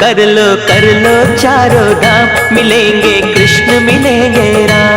कर लो कर लो चारों धाम मिलेंगे कृष्ण मिलेंगे राम।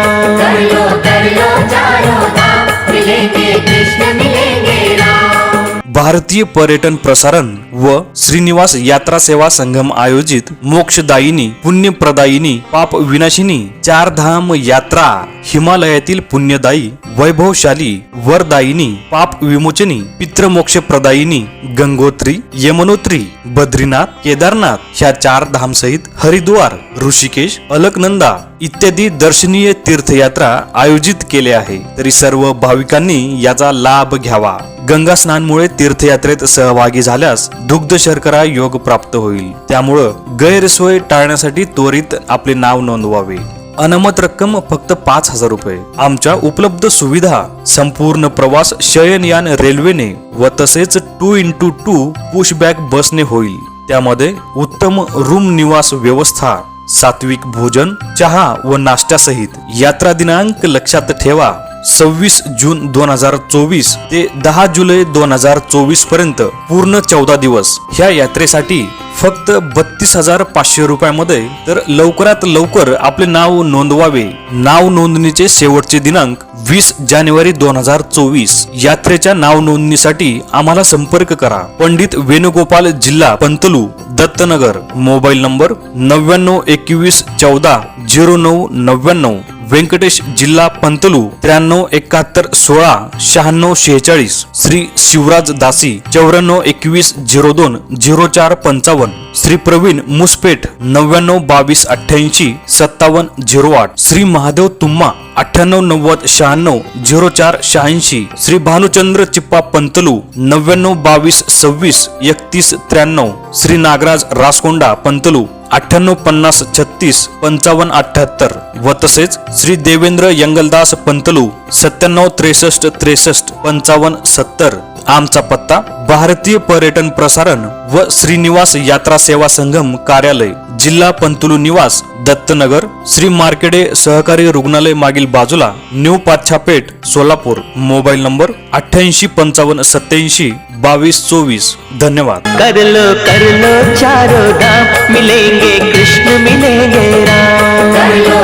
भारतीय पर्यटन प्रसारण व श्रीनिवास यात्रा सेवा संगम आयोजित मोक्षदायिनी पुण्यप्रदायिनी पाप विनाशिनी चार धाम यात्रा हिमालयातील पुण्यदायी वैभवशाली वरदायिनी पाप विमोचनी पित्रमोक्ष प्रदायिनी गंगोत्री यमुनोत्री बद्रीनाथ केदारनाथ ह्या चार धाम सहित हरिद्वार ऋषिकेश अलकनंदा इत्यादी दर्शनीय तीर्थयात्रा आयोजित केले आहे. तरी सर्व भाविकांनी याचा लाभ घ्यावा. गंगा स्नानमुळे तीर्थयात्रेत सहभागी झाल्यास दुग्ध शर्करा योग प्राप्त होईल. त्यामुळं गैरसोय टाळण्यासाठी त्वरित आपले नाव नोंदवावे. अनामत रक्कम फक्त पाच हजार रुपये. आमच्या उपलब्ध सुविधा संपूर्ण प्रवास शयनयान रेल्वेने व तसेच टू इंटू टू पुशबॅक बसने होईल. त्यामध्ये उत्तम रूम निवास व्यवस्था सात्विक भोजन चहा व नाश्त्यासहित. यात्रा दिनांक लक्षात ठेवा. सव्वीस जून दोन हजार चोवीस ते दहा जुलै दोन हजार चोवीसपर्यंत पूर्ण चौदा दिवस. ह्या यात्रेसाठी फक्त बत्तीस हजार पाचशे रुपयामध्ये तर लवकरात लवकर आपले नाव नोंदवावे. नाव नोंदणीचे शेवटचे दिनांक वीस जानेवारी दोन हजार चोवीस. यात्रेच्या नाव नोंदणीसाठी आम्हाला संपर्क करा. पंडित वेणुगोपाल जिल्हा पंतलू दत्तनगर. मोबाईल नंबर नव्याण्णव एकवीस चौदा झिरो नऊ नव्याण्णव. व्यंकटेश जिल्हा पंतलू त्र्याण्णव एकाहत्तर सोळा शहाण्णव शेहेचाळीस श्री शिवराज दासी चौऱ्याण्णव एकवीस झिरो दोन झिरो चार पंचावन्न श्री प्रवीण मुसपेठ नव्याण्णव बावीस अठ्ठ्याऐंशी सत्तावन्न झिरो आठ श्री महादेव तुम्मा अठ्ठ्याण्णव नव्वद शहाण्णव झिरो चार शहाऐंशी श्री भानुचंद्र चिप्पा पंतलू नव्याण्णव बावीस सव्वीस एकतीस त्र्याण्णव श्री नागराज रासकोंडा पंतलू. अठ्ठ्याण्णव पन्नास छत्तीस पंचावन्न अठ्ठ्याहत्तर व तसेच श्री देवेंद्र यंगलदास पंतलू सत्त्याण्णव त्रेसष्ट त्रेसष्ट पंचावन्न सत्तर. आमचा पत्ता भारतीय पर्यटन प्रसारण व श्रीनिवास यात्रा सेवा संघम कार्यालय जिल्हा पंतुलू निवास दत्तनगर श्री मार्केडे सहकारी रुग्णालय मागील बाजूला new Pachhapeth Solapur. Mobile number अठ्ठ्याऐंशी पंचावन्न सत्याऐंशी बावीस चोवीस. धन्यवाद. कर लो कर लो चारों धाम मिलेंगे कृष्ण मिलेंगे राम. कर लो